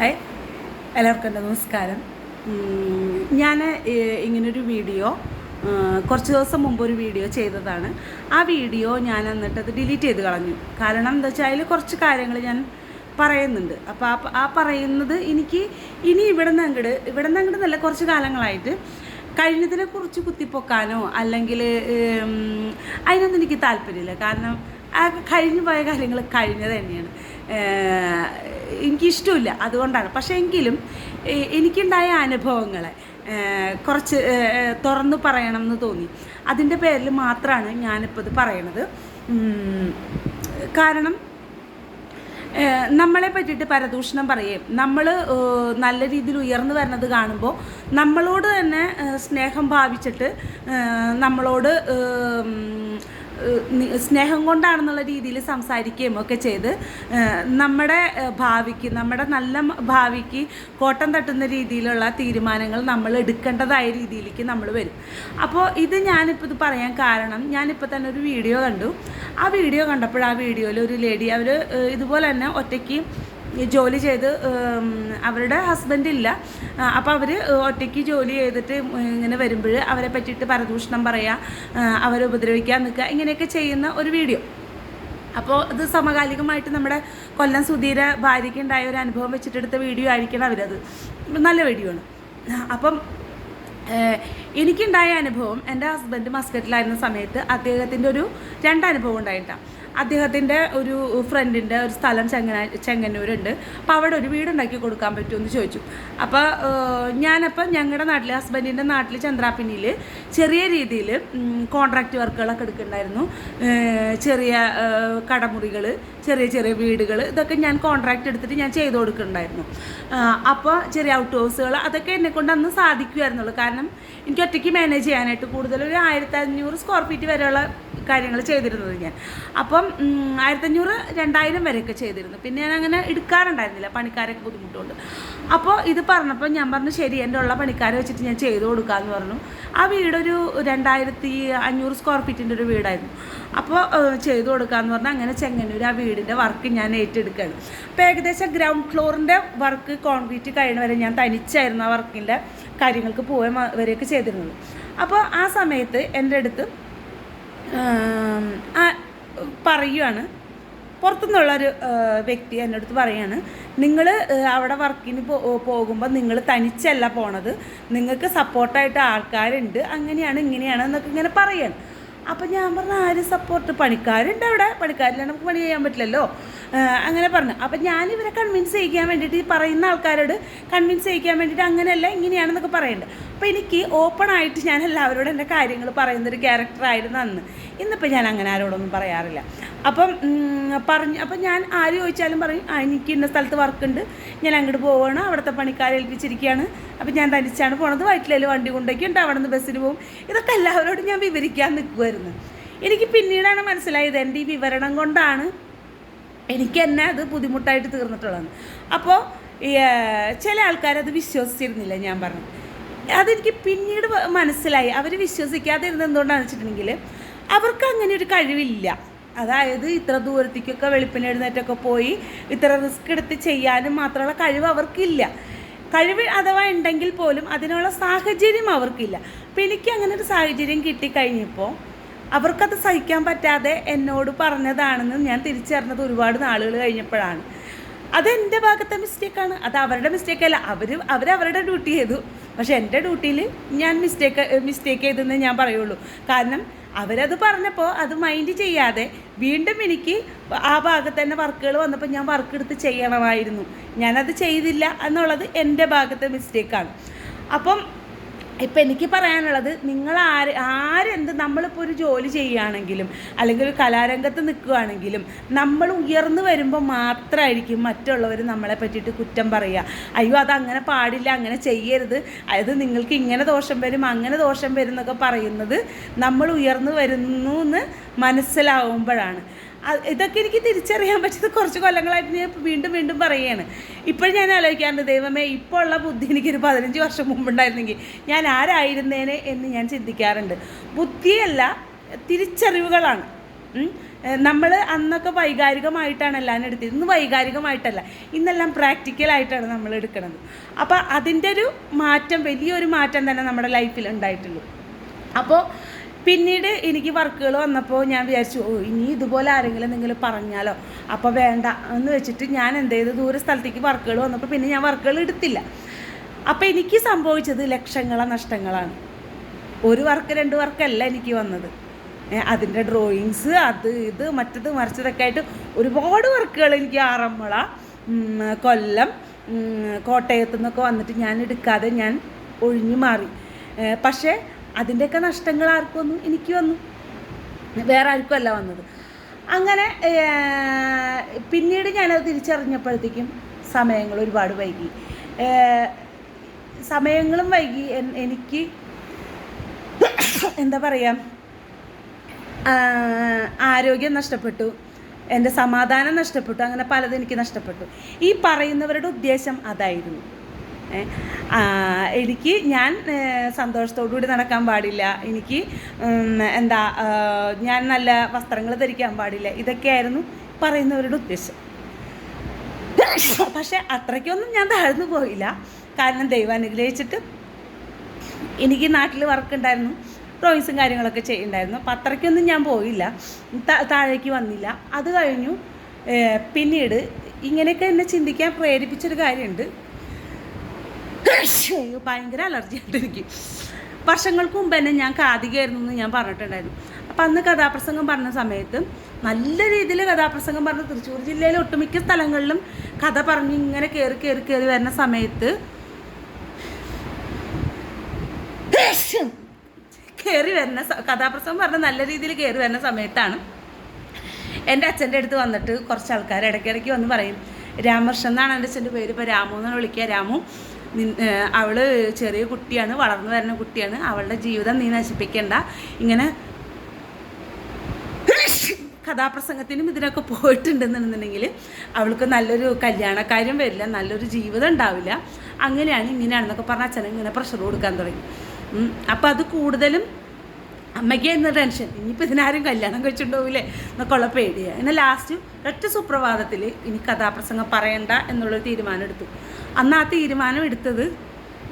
Hi എല്ലാവർക്കും എന്റെ നമസ്കാരം. ഞാൻ ഇങ്ങനൊരു വീഡിയോ കുറച്ച് ദിവസം മുമ്പ് ഒരു വീഡിയോ ചെയ്തതാണ്. ആ വീഡിയോ ഞാൻ എന്നിട്ട് അത് ഡിലീറ്റ് ചെയ്ത് കളഞ്ഞു. കാരണം എന്താ വെച്ചാൽ അതിൽ കുറച്ച് കാര്യങ്ങൾ ഞാൻ പറയുന്നുണ്ട്. അപ്പോൾ ആ ആ പറയുന്നത് എനിക്ക് ഇനി ഇവിടെ നിന്ന് അങ്ങോട്ട് ഇവിടെ നിന്ന് അങ്ങോട്ട് നല്ല കുറച്ച് കാലങ്ങളായിട്ട് കഴിഞ്ഞതിനെ കുറിച്ച് കുത്തിപ്പൊക്കാനോ അല്ലെങ്കിൽ അതിനൊന്നും എനിക്ക് താല്പര്യമില്ല. കാരണം ആ കഴിഞ്ഞു പോയ കാര്യങ്ങൾ കഴിഞ്ഞത് തന്നെയാണ്. എനിക്കിഷ്ടമില്ല. അതുകൊണ്ടാണ്. പക്ഷേ എങ്കിലും എനിക്കുണ്ടായ അനുഭവങ്ങളെ കുറച്ച് തുറന്നു പറയണം എന്ന് തോന്നി. അതിന്റെ പേരിൽ മാത്രമാണ് ഞാനിപ്പോൾ ഇത് പറയണത് കാരണം നമ്മളെ പറ്റിയിട്ട് പരദൂഷണം പറയും. നമ്മൾ നല്ല രീതിയിൽ ഉയർന്നു വരുന്നത് കാണുമ്പോൾ നമ്മളോട് തന്നെ സ്നേഹം ഭാവിച്ചിട്ട് നമ്മളോട് സ്നേഹം കൊണ്ടാണെന്നുള്ള രീതിയിൽ സംസാരിക്കുകയും ഒക്കെ ചെയ്ത് നമ്മുടെ ഭാവിക്ക് നമ്മുടെ നല്ല ഭാവിക്ക് കോട്ടം തട്ടുന്ന രീതിയിലുള്ള തീരുമാനങ്ങൾ നമ്മൾ എടുക്കേണ്ടതായ രീതിയിലേക്ക് നമ്മൾ വരും. അപ്പോൾ ഇത് ഞാനിപ്പോൾ ഇത് പറയാൻ കാരണം ഞാനിപ്പോൾ തന്നെ ഒരു വീഡിയോ കണ്ടു. ആ വീഡിയോ കണ്ടപ്പോൾ ആ വീഡിയോയിൽ ഒരു ലേഡി അവർ ഇതുപോലെ തന്നെ ഒറ്റയ്ക്ക് ജോലി ചെയ്ത് അവരുടെ ഹസ്ബൻഡ് ഇല്ല. അപ്പോൾ അവർ ഒറ്റയ്ക്ക് ജോലി ചെയ്തിട്ട് ഇങ്ങനെ വരുമ്പോൾ അവരെ പറ്റിയിട്ട് പരദൂഷണം പറയുക അവരെ ഉപദ്രവിക്കാൻ നിൽക്കുക ഇങ്ങനെയൊക്കെ ചെയ്യുന്ന ഒരു വീഡിയോ. അപ്പോൾ ഇത് സമകാലികമായിട്ട് നമ്മുടെ കൊല്ലം സുധീര ഭാര്യയ്ക്ക് ഉണ്ടായ ഒരു അനുഭവം വെച്ചിട്ടെടുത്ത വീഡിയോ ആയിരിക്കണം അവരത്. നല്ല വീഡിയോ ആണ്. അപ്പം എനിക്കുണ്ടായ അനുഭവം എന്റെ ഹസ്ബൻഡ് മസ്കറ്റിലായിരുന്ന സമയത്ത് അദ്ദേഹത്തിന്റെ ഒരു രണ്ടനുഭവം ഉണ്ടായിട്ടാണ് അദ്ദേഹത്തിന്റെ ഒരു ഫ്രണ്ടിന്റെ ഒരു സ്ഥലം ചെങ്ങന ചെങ്ങന്നൂരുണ്ട്. അപ്പോൾ അവിടെ ഒരു വീടുണ്ടാക്കി കൊടുക്കാൻ പറ്റുമെന്ന് ചോദിച്ചു. അപ്പോൾ ഞാനപ്പോൾ ഞങ്ങളുടെ നാട്ടിൽ ഹസ്ബൻഡിന്റെ നാട്ടിൽ ചന്ദ്രാപ്പിന്നിയിൽ ചെറിയ രീതിയിൽ കോൺട്രാക്റ്റ് വർക്കുകളൊക്കെ എടുക്കുന്നുണ്ടായിരുന്നു ചെറിയ കടമുറികൾ ചെറിയ ചെറിയ വീടുകൾ ഇതൊക്കെ ഞാൻ കോൺട്രാക്ട് എടുത്തിട്ട് ഞാൻ ചെയ്തു കൊടുക്കുന്നുണ്ടായിരുന്നു അപ്പോൾ ചെറിയ ഔട്ട് ഹൗസുകൾ അതൊക്കെ എന്നെ കൊണ്ട് അന്ന് സാധിക്കുമായിരുന്നുള്ളൂ കാരണം എനിക്ക് ഒറ്റയ്ക്ക് മാനേജ് ചെയ്യാനായിട്ട് കൂടുതൽ ഒരു ആയിരത്തി അഞ്ഞൂറ് സ്ക്വയർ ഫീറ്റ് വരെയുള്ള കാര്യങ്ങൾ ചെയ്തിരുന്നത് ഞാൻ. അപ്പം ആയിരത്തഞ്ഞൂറ് രണ്ടായിരം വരെയൊക്കെ ചെയ്തിരുന്നു. പിന്നെ ഞാൻ അങ്ങനെ എടുക്കാറുണ്ടായിരുന്നില്ല. പണിക്കാരൊക്കെ ബുദ്ധിമുട്ടുണ്ട്. അപ്പോൾ ഇത് പറഞ്ഞപ്പോൾ ഞാൻ പറഞ്ഞു ശരി എന്റെ ഉള്ള പണിക്കാരെ വെച്ചിട്ട് ഞാൻ ചെയ്തു കൊടുക്കാമെന്ന് പറഞ്ഞു. ആ വീടൊരു രണ്ടായിരത്തി അഞ്ഞൂറ് സ്ക്വയർ ഫീറ്റിന്റെ ഒരു വീടായിരുന്നു. അപ്പോൾ ചെയ്ത് കൊടുക്കാമെന്ന് പറഞ്ഞാൽ അങ്ങനെ ചെങ്ങന്നൂർ ആ വീടിന്റെ വർക്ക് ഞാൻ ഏറ്റെടുക്കുകയാണ്. അപ്പോൾ ഏകദേശം ഗ്രൗണ്ട് ഫ്ലോറിന്റെ വർക്ക് കോൺക്രീറ്റ് കഴിയുന്ന വരെ ഞാൻ തനിച്ചായിരുന്നു ആ വർക്കിന്റെ കാര്യങ്ങൾക്ക് പോകാൻ വരെയൊക്കെ ചെയ്തിരുന്നത്. അപ്പോൾ ആ സമയത്ത് എന്റെ അടുത്ത് പറയുവാണ്. പുറത്തുനിന്നുള്ളൊരു വ്യക്തി എന്റെ അടുത്ത് പറയാണ് നിങ്ങൾ അവിടെ വർക്കിന് പോകുമ്പോൾ നിങ്ങൾ തനിച്ചല്ല പോണത്. നിങ്ങൾക്ക് സപ്പോർട്ടായിട്ട് ആൾക്കാരുണ്ട്. അങ്ങനെയാണ് ഇങ്ങനെയാണ് എന്നൊക്കെ ഇങ്ങനെ പറയാണ് അപ്പം ഞാൻ പറഞ്ഞ ആര് സപ്പോർട്ട് പണിക്കാരുണ്ട് അവിടെ. പണിക്കാരില്ല നമുക്ക് പണി ചെയ്യാൻ പറ്റില്ലല്ലോ. അങ്ങനെ പറഞ്ഞു. അപ്പം ഞാൻ ഇവരെ കൺവിൻസ് ചെയ്യിക്കാൻ വേണ്ടിയിട്ട് ഈ പറയുന്ന ആൾക്കാരോട് കൺവിൻസ് ചെയ്യിക്കാൻ വേണ്ടിയിട്ട് അങ്ങനെയല്ല ഇങ്ങനെയാണെന്നൊക്കെ പറയുന്നുണ്ട്. അപ്പോൾ എനിക്ക് ഓപ്പൺ ആയിട്ട് ഞാൻ എല്ലാവരോടും എന്റെ കാര്യങ്ങൾ പറയുന്നൊരു ക്യാരക്ടറായിരുന്നു അന്ന്. ഇന്നിപ്പോൾ ഞാൻ അങ്ങനെ ആരോടൊന്നും പറയാറില്ല. അപ്പം പറഞ്ഞു അപ്പം ഞാൻ ആര് ചോദിച്ചാലും പറയും എനിക്ക് ഇന്ന സ്ഥലത്ത് വർക്കുണ്ട് ഞാൻ അങ്ങോട്ട് പോവാണ്. അവിടുത്തെ പണിക്കാരെ ഏൽപ്പിച്ചിരിക്കുകയാണ്. അപ്പം ഞാൻ തനിച്ചാണ് പോണത്. വയറ്റിലേൽ വണ്ടി കൊണ്ടൊക്കെയുണ്ട് അവിടെ നിന്ന് ബസ്സിന് പോകും. ഇതൊക്കെ എല്ലാവരോടും ഞാൻ വിവരിക്കാൻ നിൽക്കുമായിരുന്നു എനിക്ക് പിന്നീടാണ് മനസ്സിലായത് എന്റെ ഈ വിവരണം കൊണ്ടാണ് എനിക്ക് തന്നെ അത് ബുദ്ധിമുട്ടായിട്ട് തീർന്നിട്ടുള്ളതാണ്. അപ്പോൾ ചില ആൾക്കാരത് വിശ്വസിച്ചിരുന്നില്ല ഞാൻ പറഞ്ഞു. അതെനിക്ക് പിന്നീട് മനസ്സിലായി. അവർ വിശ്വസിക്കാതെ ഇരുന്നത് എന്തുകൊണ്ടാണെന്ന് വെച്ചിട്ടുണ്ടെങ്കിൽ അവർക്ക് അങ്ങനെ ഒരു കഴിവില്ല. അതായത് ഇത്ര ദൂരത്തേക്കൊക്കെ വെളുപ്പിന് എഴുന്നേറ്റൊക്കെ പോയി ഇത്ര റിസ്ക് എടുത്ത് ചെയ്യാനും മാത്രമുള്ള കഴിവ് അവർക്കില്ല. കഴിവ് അഥവാ ഉണ്ടെങ്കിൽ പോലും അതിനുള്ള സാഹചര്യം അവർക്കില്ല. അപ്പം എനിക്ക് അങ്ങനെ ഒരു സാഹചര്യം കിട്ടിക്കഴിഞ്ഞപ്പോൾ അവർക്കത് സഹിക്കാൻ പറ്റാതെ എന്നോട് പറഞ്ഞതാണെന്ന് ഞാൻ തിരിച്ചറിഞ്ഞത് ഒരുപാട് നാളുകൾ കഴിഞ്ഞപ്പോഴാണ്. അത് എന്റെ ഭാഗത്തെ മിസ്റ്റേക്കാണ് അത് അവരുടെ മിസ്റ്റേക്ക് അല്ല. അവർ അവരവരുടെ ഡ്യൂട്ടി ചെയ്തു. പക്ഷെ എന്റെ ഡ്യൂട്ടിയിൽ ഞാൻ മിസ്റ്റേക്ക് മിസ്റ്റേക്ക് ചെയ്തെന്ന് ഞാൻ പറയുള്ളൂ. കാരണം അവരത് പറഞ്ഞപ്പോൾ അത് മൈൻഡ് ചെയ്യാതെ വീണ്ടും എനിക്ക് ആ ഭാഗത്ത് തന്നെ വർക്കുകൾ വന്നപ്പോൾ ഞാൻ വർക്ക് എടുത്ത് ചെയ്യണമായിരുന്നു. ഞാനത് ചെയ്തില്ല എന്നുള്ളത് എന്റെ ഭാഗത്തെ മിസ്റ്റേക്കാണ് അപ്പം ഇപ്പം എനിക്ക് പറയാനുള്ളത് നിങ്ങൾ ആര് ആരെന്ത് നമ്മളിപ്പോൾ ഒരു ജോലി ചെയ്യുകയാണെങ്കിലും അല്ലെങ്കിൽ ഒരു കലാരംഗത്ത് നിൽക്കുകയാണെങ്കിലും നമ്മൾ ഉയർന്നു വരുമ്പോൾ മാത്രമായിരിക്കും മറ്റുള്ളവർ നമ്മളെ പറ്റിയിട്ട് കുറ്റം പറയുക. അയ്യോ അത് അങ്ങനെ പാടില്ല അങ്ങനെ ചെയ്യരുത്. അത് നിങ്ങൾക്ക് ഇങ്ങനെ ദോഷം വരും അങ്ങനെ ദോഷം വരും എന്നൊക്കെ പറയുന്നത് നമ്മൾ ഉയർന്നു വരുന്നു എന്ന് മനസ്സിലാവുമ്പോഴാണ്. ഇതൊക്കെ എനിക്ക് തിരിച്ചറിയാൻ പറ്റിയത് കുറച്ച് കൊല്ലങ്ങളായിട്ട് ഞാൻ വീണ്ടും വീണ്ടും പറയുകയാണ്. ഇപ്പോഴും ഞാൻ ആലോചിക്കാറുണ്ട് ദൈവമേ ഇപ്പോൾ ഉള്ള ബുദ്ധി എനിക്കൊരു പതിനഞ്ച് വർഷം മുമ്പുണ്ടായിരുന്നെങ്കിൽ ഞാൻ ആരായിരുന്നേനെ എന്ന് ഞാൻ ചിന്തിക്കാറുണ്ട്. ബുദ്ധിയല്ല തിരിച്ചറിവുകളാണ്. നമ്മൾ അന്നൊക്കെ വൈകാരികമായിട്ടാണ് എല്ലാം എടുത്തത് ഇന്ന് വൈകാരികമായിട്ടല്ല ഇന്നെല്ലാം പ്രാക്ടിക്കലായിട്ടാണ് നമ്മൾ എടുക്കുന്നത് അപ്പോൾ അതിന്റെ ഒരു മാറ്റം വലിയൊരു മാറ്റം തന്നെ നമ്മുടെ ലൈഫിൽ ഉണ്ടായിട്ടുള്ളൂ. അപ്പോൾ പിന്നീട് എനിക്ക് വർക്കുകൾ വന്നപ്പോൾ ഞാൻ വിചാരിച്ചു ഓ ഇനി ഇതുപോലെ ആരെങ്കിലും എന്തെങ്കിലും പറഞ്ഞാലോ? അപ്പോൾ വേണ്ട എന്ന് വെച്ചിട്ട് ഞാൻ എന്ത് ചെയ്തു? ദൂര സ്ഥലത്തേക്ക് വർക്കുകൾ വന്നപ്പോൾ പിന്നെ ഞാൻ വർക്കുകൾ എടുത്തില്ല. അപ്പോൾ എനിക്ക് സംഭവിച്ചത് ലക്ഷങ്ങളെ നഷ്ടങ്ങളാണ്. ഒരു വർക്ക് രണ്ട് വർക്കല്ല എനിക്ക് വന്നത്. അതിന്റെ ഡ്രോയിങ്സ് അത് ഇത് മറ്റത് മറിച്ചതൊക്കെ ആയിട്ട് ഒരുപാട് വർക്കുകൾ എനിക്ക് ആറന്മുള കൊല്ലം കോട്ടയത്തു നിന്നൊക്കെ വന്നിട്ട് ഞാൻ എടുക്കാതെ ഞാൻ ഒഴിഞ്ഞു മാറി. പക്ഷേ അതിന്റെയൊക്കെ നഷ്ടങ്ങൾ ആർക്കൊന്നും എനിക്ക് വന്നു. വേറെ ആർക്കും അല്ല വന്നത്. അങ്ങനെ പിന്നീട് ഞാനത് തിരിച്ചറിഞ്ഞപ്പോഴത്തേക്കും സമയങ്ങൾ ഒരുപാട് വൈകി. സമയങ്ങളും വൈകി. എനിക്ക് എന്താ പറയുക ആരോഗ്യം നഷ്ടപ്പെട്ടു എന്റെ സമാധാനം നഷ്ടപ്പെട്ടു അങ്ങനെ പലതും എനിക്ക് നഷ്ടപ്പെട്ടു. ഈ പറയുന്നവരുടെ ഉദ്ദേശം അതായിരുന്നു. എനിക്ക് ഞാൻ ഏ, സന്തോഷത്തോടു കൂടി നടക്കാൻ പാടില്ല. എനിക്ക് എന്താ ഞാൻ നല്ല വസ്ത്രങ്ങൾ ധരിക്കാൻ പാടില്ല. ഇതൊക്കെയായിരുന്നു പറയുന്നവരുടെ ഉദ്ദേശം. പക്ഷെ അത്രയ്ക്കൊന്നും ഞാൻ താഴ്ന്നു പോയില്ല. കാരണം ദൈവം അനുഗ്രഹിച്ചിട്ട് എനിക്ക് നാട്ടിൽ വർക്ക് ഉണ്ടായിരുന്നു. ഡ്രോയിങ്സും കാര്യങ്ങളൊക്കെ ചെയ്യുന്നുണ്ടായിരുന്നു അപ്പം അത്രയ്ക്കൊന്നും ഞാൻ പോയില്ല. താഴേക്ക് വന്നില്ല. അത് കഴിഞ്ഞു. പിന്നീട് ഇങ്ങനെയൊക്കെ എന്നെ ചിന്തിക്കാൻ പ്രേരിപ്പിച്ചൊരു കാര്യമുണ്ട്. ഭയങ്കര അലർജി ആയിട്ട് എനിക്ക്. വർഷങ്ങൾക്ക് മുമ്പ് തന്നെ ഞാൻ കാതികയായിരുന്നു എന്ന് ഞാൻ പറഞ്ഞിട്ടുണ്ടായിരുന്നു. അപ്പം അന്ന് കഥാപ്രസംഗം പറഞ്ഞ സമയത്ത് നല്ല രീതിയിൽ കഥാപ്രസംഗം പറഞ്ഞ് തൃശ്ശൂർ ജില്ലയിലെ ഒട്ടുമിക്ക സ്ഥലങ്ങളിലും കഥ പറഞ്ഞ് ഇങ്ങനെ കയറി കയറി കയറി വരുന്ന സമയത്ത് കയറി വരുന്ന കഥാപ്രസംഗം പറഞ്ഞ നല്ല രീതിയിൽ കയറി വരുന്ന സമയത്താണ് എന്റെ അച്ഛന്റെ അടുത്ത് വന്നിട്ട് കുറച്ച് ആൾക്കാർ ഇടയ്ക്കിടയ്ക്ക് വന്ന് പറയും രാമകൃഷ്ണൻ എന്നാണ് എന്റെ അച്ഛന്റെ പേര്. ഇപ്പോൾ രാമു എന്നാണ് വിളിക്കുക. രാമു അവൾ ചെറിയ കുട്ടിയാണ് വളർന്നു വരുന്ന കുട്ടിയാണ്. അവളുടെ ജീവിതം നീ നശിപ്പിക്കേണ്ട. ഇങ്ങനെ കഥാപ്രസംഗത്തിനും ഇതിനൊക്കെ പോയിട്ടുണ്ടെന്നുണ്ടെങ്കിൽ അവൾക്ക് നല്ലൊരു കല്യാണക്കാര്യം വരില്ല നല്ലൊരു ജീവിതം ഉണ്ടാവില്ല. അങ്ങനെയാണ് ഇങ്ങനെയാണെന്നൊക്കെ പറഞ്ഞ അച്ഛനെ ഇങ്ങനെ പ്രഷർ കൊടുക്കാൻ തുടങ്ങി. അപ്പം അത് കൂടുതലും എന്ന ടെൻഷൻ ഇനിയിപ്പോൾ ഇതിനാരും കല്യാണം കഴിച്ചിട്ടുണ്ടാവില്ലേ എന്നൊക്കെ ഉള്ള പേടിയാണ് എന്നാൽ ലാസ്റ്റ് ഒറ്റ സുപ്രഭാതത്തിൽ ഇനി കഥാപ്രസംഗം പറയണ്ട എന്നുള്ളൊരു തീരുമാനം എടുത്തു. അന്ന് ആ തീരുമാനം എടുത്തത്.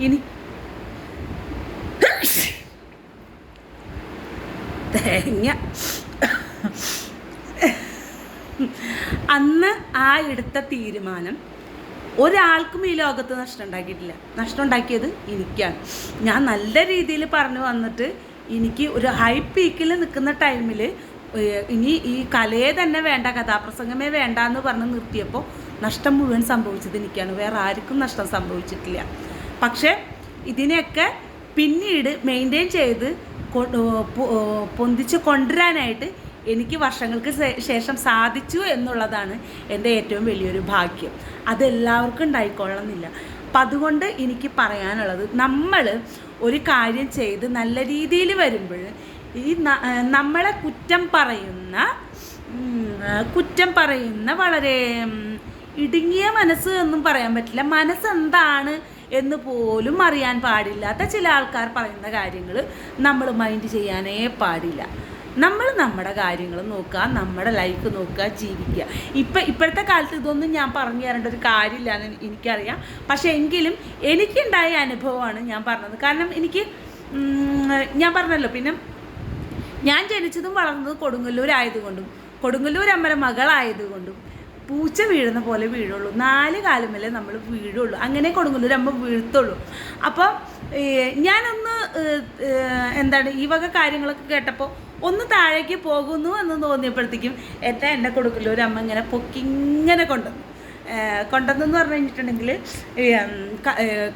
ഇനി തേങ്ങ. അന്ന് ആ എടുത്ത തീരുമാനം ഒരാൾക്കും ഈ ലോകത്ത് നഷ്ടം ഉണ്ടാക്കിയിട്ടില്ല. നഷ്ടം ഉണ്ടാക്കിയത് എനിക്കാണ്. ഞാൻ നല്ല രീതിയിൽ പറഞ്ഞു വന്നിട്ട് എനിക്ക് ഒരു ഹൈ പീക്കിൽ നിൽക്കുന്ന ടൈമിൽ ഇനി ഈ കലയെ തന്നെ വേണ്ട കഥാപ്രസംഗമേ വേണ്ട എന്ന് പറഞ്ഞ് നിർത്തിയപ്പോൾ നഷ്ടം മുഴുവൻ സംഭവിച്ചത് എനിക്കാണ്. വേറെ ആർക്കും നഷ്ടം സംഭവിച്ചിട്ടില്ല. പക്ഷേ ഇതിനെയൊക്കെ പിന്നീട് മെയിന്റെയിൻ ചെയ്ത് പൊന്തിച്ച് കൊണ്ടുവരാനായിട്ട് എനിക്ക് വർഷങ്ങൾക്ക് ശേഷം സാധിച്ചു എന്നുള്ളതാണ് എന്റെ ഏറ്റവും വലിയൊരു ഭാഗ്യം. അതെല്ലാവർക്കും ഉണ്ടായിക്കൊള്ളണമെന്നില്ല. അപ്പം അതുകൊണ്ട് എനിക്ക് പറയാനുള്ളത് നമ്മൾ ഒരു കാര്യം ചെയ്ത് നല്ല രീതിയിൽ വരുമ്പോൾ ഈ നമ്മളെ കുറ്റം പറയുന്ന കുറ്റം പറയുന്ന വളരെ ഇടുങ്ങിയ മനസ്സ് എന്നും പറയാൻ പറ്റില്ല. മനസ്സെന്താണ് എന്ന് പോലും അറിയാൻ പാടില്ലാത്ത ചില ആൾക്കാർ പറയുന്ന കാര്യങ്ങൾ നമ്മൾ മൈൻഡ് ചെയ്യാനേ പാടില്ല. നമ്മൾ നമ്മുടെ കാര്യങ്ങൾ നോക്കുക നമ്മുടെ ലൈഫ് നോക്കുക ജീവിക്കുക. ഇപ്പം ഇപ്പോഴത്തെ കാലത്ത് ഇതൊന്നും ഞാൻ പറഞ്ഞു തരേണ്ട ഒരു കാര്യമില്ല എന്ന് എനിക്കറിയാം. പക്ഷേ എങ്കിലും എനിക്കുണ്ടായ അനുഭവമാണ് ഞാൻ പറഞ്ഞത്. കാരണം എനിക്ക് ഞാൻ പറഞ്ഞല്ലോ പിന്നെ ഞാൻ ജനിച്ചതും വളർന്നതും കൊടുങ്ങല്ലൂരായതുകൊണ്ടും കൊടുങ്ങല്ലൂർ അമ്മര മകളായതുകൊണ്ടും പൂച്ച വീഴുന്ന പോലെ വീഴുള്ളൂ. നാല് കാലുമല്ലേ നമ്മൾ വീഴുള്ളൂ. അങ്ങനെ കൊടുങ്ങല്ലൂർ അമ്മ വീഴ്ത്തുള്ളൂ. അപ്പം ഞാനൊന്ന് എന്താണ് ഈ വക കാര്യങ്ങളൊക്കെ കേട്ടപ്പോൾ ഒന്ന് താഴേക്ക് പോകുന്നു എന്ന് തോന്നിയപ്പോഴത്തേക്കും എന്റെ എന്റെ ഒരു അമ്മ ഇങ്ങനെ പൊക്കിങ്ങനെ കൊണ്ടുവന്നു. ഏഹ് കൊണ്ടുവന്നെന്ന് പറഞ്ഞു കഴിഞ്ഞിട്ടുണ്ടെങ്കിൽ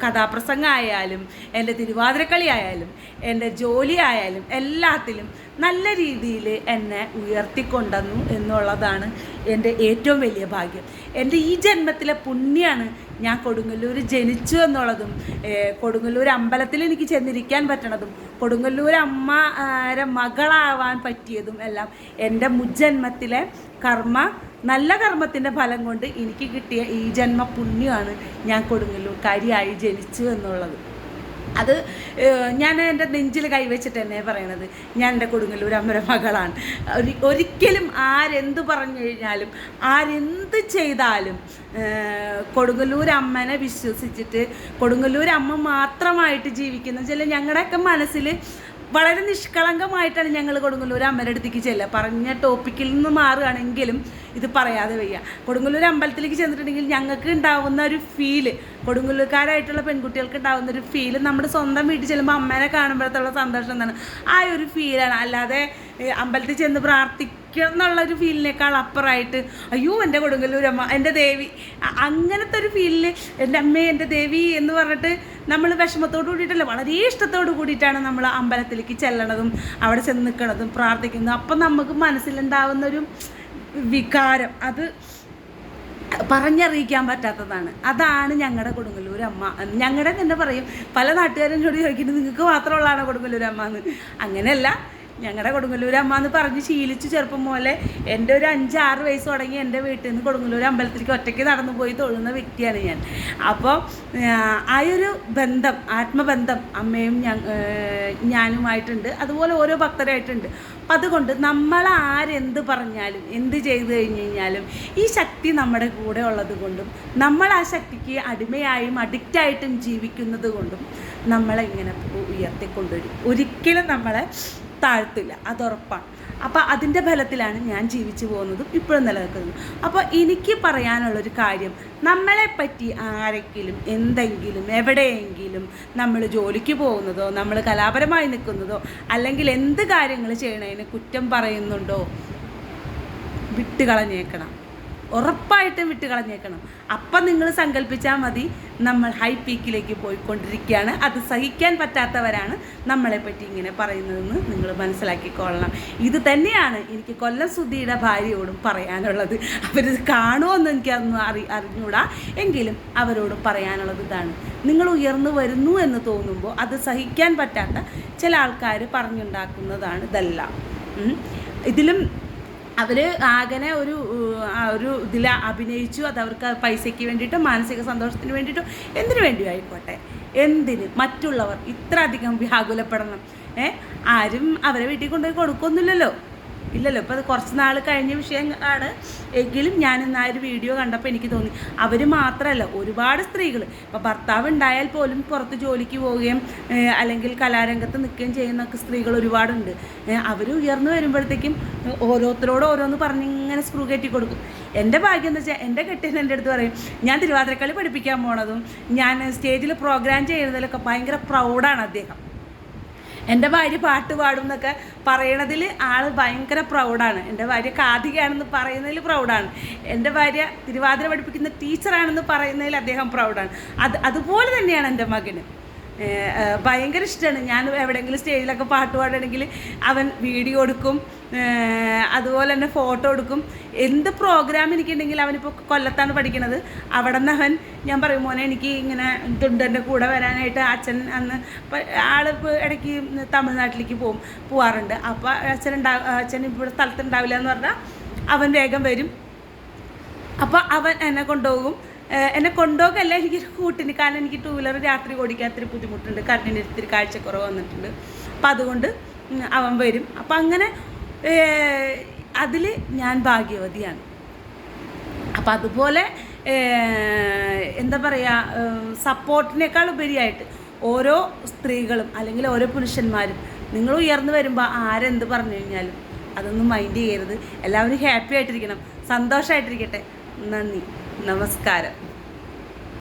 കഥാപ്രസംഗമായാലും എന്റെ തിരുവാതിരക്കളി ആയാലും എന്റെ ജോലി ആയാലും എല്ലാത്തിലും നല്ല രീതിയിൽ എന്നെ ഉയർത്തിക്കൊണ്ടുവന്നു എന്നുള്ളതാണ് എന്റെ ഏറ്റവും വലിയ ഭാഗ്യം. എന്റെ ഈ ജന്മത്തിലെ പുണ്യാണ് ഞാൻ കൊടുങ്ങല്ലൂർ ജനിച്ചു എന്നുള്ളതും കൊടുങ്ങല്ലൂർ അമ്പലത്തിൽ എനിക്ക് ചെന്നിരിക്കാൻ പറ്റണതും കൊടുങ്ങല്ലൂർ അമ്മരെ മകളാവാൻ പറ്റിയതും എല്ലാം എന്റെ മുജ്ജന്മത്തിലെ കർമ്മ നല്ല കർമ്മത്തിന്റെ ഫലം കൊണ്ട് എനിക്ക് കിട്ടിയ ഈ ജന്മ പുണ്യമാണ് ഞാൻ കൊടുങ്ങല്ലൂർക്കാരിയായി ജനിച്ചു എന്നുള്ളത്. അത് ഞാൻ എന്റെ നെഞ്ചിൽ കൈവച്ചിട്ട് തന്നെ പറയണത് ഞാൻ എന്റെ കൊടുങ്ങല്ലൂർ അമ്മര മകളാണ്. ഒരിക്കലും ആരെന്ത് പറഞ്ഞു കഴിഞ്ഞാലും ആരെന്ത് ചെയ്താലും കൊടുങ്ങല്ലൂർ അമ്മനെ വിശ്വസിച്ചിട്ട് കൊടുങ്ങല്ലൂർ അമ്മ മാത്രമായിട്ട് ജീവിക്കുന്ന ചില ഞങ്ങളുടെയൊക്കെ മനസ്സിൽ വളരെ നിഷ്കളങ്കമായിട്ടാണ് ഞങ്ങൾ കൊടുങ്ങല്ലൂർ അമ്മയുടെ അടുത്തേക്ക് ചെല്ലുക. പറഞ്ഞ ടോപ്പിക്കിൽ നിന്ന് മാറുകയാണെങ്കിലും ഇത് പറയാതെ വയ്യ. കൊടുങ്ങല്ലൂർ അമ്പലത്തിലേക്ക് ചെന്നിട്ടുണ്ടെങ്കിൽ ഞങ്ങൾക്ക് ഉണ്ടാവുന്ന ഒരു ഫീൽ കൊടുങ്ങല്ലൂർക്കാരായിട്ടുള്ള പെൺകുട്ടികൾക്ക് ഉണ്ടാവുന്ന ഒരു ഫീൽ നമ്മുടെ സ്വന്തം വീട്ടിൽ ചെല്ലുമ്പോൾ അമ്മേനെ കാണുമ്പോഴത്തുള്ള സന്തോഷം എന്താണ്? ആ ഒരു ഫീലാണ് അല്ലാതെ അമ്പലത്തിൽ ചെന്ന് പ്രാർത്ഥിക്കുക എന്നുള്ള ഒരു ഫീലിനേക്കാൾ അപ്പുറമായിട്ട് അയ്യോ എന്റെ കൊടുങ്ങല്ലൂർ അമ്മ എന്റെ ദേവി. അങ്ങനത്തെ ഒരു ഫീലിൽ എന്റെ അമ്മേ എന്റെ ദേവി എന്ന് പറഞ്ഞിട്ട് നമ്മൾ വിഷമത്തോട് കൂടിയിട്ടല്ല വളരെ ഇഷ്ടത്തോട് കൂടിയിട്ടാണ് നമ്മൾ അമ്പലത്തിലേക്ക് ചെല്ലണതും അവിടെ ചെന്ന് നിൽക്കണതും പ്രാർത്ഥിക്കുന്നതും. അപ്പം നമുക്ക് മനസ്സിലുണ്ടാവുന്ന ഒരു വികാരം അത് പറഞ്ഞറിയിക്കാൻ പറ്റാത്തതാണ്. അതാണ് ഞങ്ങളുടെ കൊടുങ്ങല്ലൂർ അമ്മ. ഞങ്ങളുടെ തന്നെ പറയും പല നാട്ടുകാരും കൂടി ചോദിക്കുന്നത് നിങ്ങൾക്ക് മാത്രമുള്ളതാണ് കൊടുങ്ങല്ലൂർ അമ്മ? എന്ന്. അങ്ങനെയല്ല ഞങ്ങളുടെ കൊടുങ്ങല്ലൂർ അമ്മ എന്ന് പറഞ്ഞ് ശീലിച്ച് ചെറുപ്പം പോലെ എന്റെ ഒരു അഞ്ചാറ് വയസ്സ് തുടങ്ങി എന്റെ വീട്ടിൽ നിന്ന് കൊടുങ്ങല്ലൂർ അമ്പലത്തിലേക്ക് ഒറ്റയ്ക്ക് നടന്നു പോയി തൊഴുന്ന വ്യക്തിയാണ് ഞാൻ. അപ്പോൾ ആ ഒരു ബന്ധം ആത്മബന്ധം അമ്മയും ഞാനുമായിട്ടുണ്ട്. അതുപോലെ ഓരോ ഭക്തരായിട്ടുണ്ട്. അപ്പം അതുകൊണ്ട് നമ്മൾ ആരെന്ത് പറഞ്ഞാലും എന്ത് ചെയ്തു കഴിഞ്ഞ് കഴിഞ്ഞാലും ഈ ശക്തി നമ്മുടെ കൂടെ ഉള്ളത് കൊണ്ടും നമ്മൾ ആ ശക്തിക്ക് അടിമയായും അഡിക്റ്റായിട്ടും ജീവിക്കുന്നത് കൊണ്ടും നമ്മളെ ഇങ്ങനെ ഉയർത്തിക്കൊണ്ടുവരും ഒരിക്കലും നമ്മളെ താഴ്ത്തില്ല. അതുറപ്പാണ്. അപ്പോൾ അതിന്റെ ഫലത്തിലാണ് ഞാൻ ജീവിച്ചു പോകുന്നതും ഇപ്പോഴും നിലനിൽക്കുന്നതും. അപ്പോൾ എനിക്ക് പറയാനുള്ളൊരു കാര്യം നമ്മളെ പറ്റി ആരെങ്കിലും എന്തെങ്കിലും എവിടെയെങ്കിലും നമ്മൾ ജോലിക്ക് പോകുന്നതോ നമ്മൾ കലാപരമായി നിൽക്കുന്നതോ അല്ലെങ്കിൽ എന്ത് കാര്യങ്ങൾ ചെയ്യണതിന് കുറ്റം പറയുന്നുണ്ടോ? വിട്ടുകളഞ്ഞേക്കണം. ഉറപ്പായിട്ടും വിട്ട് കളഞ്ഞേക്കണം. അപ്പം നിങ്ങൾ സങ്കല്പിച്ചാൽ മതി നമ്മൾ ഹൈ പീക്കിലേക്ക് പോയിക്കൊണ്ടിരിക്കുകയാണ്. അത് സഹിക്കാൻ പറ്റാത്തവരാണ് നമ്മളെ പറ്റി ഇങ്ങനെ പറയുന്നതെന്ന് നിങ്ങൾ മനസ്സിലാക്കിക്കൊള്ളണം. ഇത് തന്നെയാണ് എനിക്ക് കൊല്ലം സുധിയുടെ ഭാര്യയോടും പറയാനുള്ളത്. അവർ കാണുമെന്ന് എനിക്കൊന്നും അറി അറിഞ്ഞൂടാ. എങ്കിലും അവരോടും പറയാനുള്ളത് ഇതാണ്. നിങ്ങൾ ഉയർന്നു വരുന്നു എന്ന് തോന്നുമ്പോൾ അത് സഹിക്കാൻ പറ്റാത്ത ചില ആൾക്കാർ പറഞ്ഞുണ്ടാക്കുന്നതാണ് ഇതെല്ലാം. ഇതിലും അവർ ആകനെ ഒരു ഒരു ഇതിൽ അഭിനയിച്ചു അത് അവർക്ക് പൈസയ്ക്ക് വേണ്ടിയിട്ടോ മാനസിക സന്തോഷത്തിന് വേണ്ടിയിട്ടോ എന്തിനു വേണ്ടി ആയിക്കോട്ടെ. എന്തിന്? മറ്റുള്ളവർ ഇത്ര അധികം വ്യാകുലപ്പെടണം. ഏ? ആരും അവരെ വീട്ടിൽ കൊണ്ടുപോയി കൊടുക്കൊന്നുമില്ലല്ലോ ഇല്ലല്ലോ ഇപ്പോൾ അത് കുറച്ച് നാൾ കഴിഞ്ഞ വിഷയമാണ് എങ്കിലും ഞാൻ ഇന്ന് ആ ഒരു വീഡിയോ കണ്ടപ്പോൾ എനിക്ക് തോന്നി അവർ മാത്രമല്ല ഒരുപാട് സ്ത്രീകൾ ഇപ്പോൾ ഭർത്താവ് ഉണ്ടായാൽ പോലും പുറത്ത് ജോലിക്ക് പോവുകയും അല്ലെങ്കിൽ കലാരംഗത്ത് നിൽക്കുകയും ചെയ്യുന്നൊക്കെ സ്ത്രീകൾ ഒരുപാടുണ്ട്. അവർ ഉയർന്നു വരുമ്പോഴത്തേക്കും ഓരോരുത്തരോട് ഓരോന്ന് പറഞ്ഞ് ഇങ്ങനെ സ്ക്രൂ കയറ്റി കൊടുക്കും. എന്റെ ഭാഗ്യം എന്ന് വെച്ചാൽ എന്റെ കെട്ടിന് എന്റെ അടുത്ത് പറയും ഞാൻ തിരുവാതിരക്കളി പഠിപ്പിക്കാൻ പോണതും ഞാൻ സ്റ്റേജിൽ പ്രോഗ്രാം ചെയ്യുന്നതിലൊക്കെ ഭയങ്കര പ്രൗഡാണ് അദ്ദേഹം. എന്റെ ഭാര്യ പാട്ട് പാടും എന്നൊക്കെ പറയണതിൽ ആൾ ഭയങ്കര പ്രൗഡാണ് എന്റെ ഭാര്യ കാതികയാണെന്ന് പറയുന്നതിൽ പ്രൗഡാണ് എന്റെ ഭാര്യ തിരുവാതിര പഠിപ്പിക്കുന്ന ടീച്ചറാണെന്ന് പറയുന്നതിൽ അദ്ദേഹം പ്രൗഡാണ് അത് അതുപോലെ തന്നെയാണ് എന്റെ മകന്. ഭയങ്കര ഇഷ്ടമാണ്. ഞാൻ എവിടെയെങ്കിലും സ്റ്റേജിലൊക്കെ പാട്ട് പാടുകയാണെങ്കിൽ അവൻ വീഡിയോ എടുക്കും. അതുപോലെ തന്നെ ഫോട്ടോ എടുക്കും. എന്ത് പ്രോഗ്രാം എനിക്കുണ്ടെങ്കിൽ അവനിപ്പോൾ കൊല്ലത്താണ് പഠിക്കുന്നത് അവിടെ നിന്ന് അവൻ ഞാൻ പറയും മോനെ എനിക്ക് ഇങ്ങനെ തുണ്ടന്റെ കൂടെ വരാനായിട്ട് അച്ഛൻ അന്ന് ആൾ ഇടയ്ക്ക് തമിഴ്നാട്ടിലേക്ക് പോകും പോവാറുണ്ട്. അപ്പോൾ അച്ഛൻ ഉണ്ടാ അച്ഛൻ ഇവിടെ സ്ഥലത്തുണ്ടാവില്ല എന്ന് പറഞ്ഞാൽ അവൻ വേഗം വരും. അപ്പോൾ അവൻ എന്നെ കൊണ്ടുപോകും. എന്നെ കൊണ്ടുപോകല്ല എനിക്ക് കൂട്ടിന്. കാരണം എനിക്ക് ടൂ വീലർ രാത്രി ഓടിക്കാൻ ഇത്തിരി ബുദ്ധിമുട്ടുണ്ട്. കണ്ണിന് ഇത്തിരി കാഴ്ചക്കുറവ് വന്നിട്ടുണ്ട്. അപ്പം അതുകൊണ്ട് അവൻ വരും. അപ്പം അങ്ങനെ അതിൽ ഞാൻ ഭാഗ്യവതിയാണ്. അപ്പം അതുപോലെ എന്താ പറയുക സപ്പോർട്ടിനേക്കാൾ ഉപരിയായിട്ട് ഓരോ സ്ത്രീകളും അല്ലെങ്കിൽ ഓരോ പുരുഷന്മാരും നിങ്ങൾ ഉയർന്നു വരുമ്പോൾ ആരെന്ത് പറഞ്ഞു കഴിഞ്ഞാലും അതൊന്നും മൈൻഡ് ചെയ്യരുത്. എല്ലാവരും ഹാപ്പി ആയിട്ടിരിക്കണം. സന്തോഷമായിട്ടിരിക്കട്ടെ നന്ദി. നമസ്കാരം.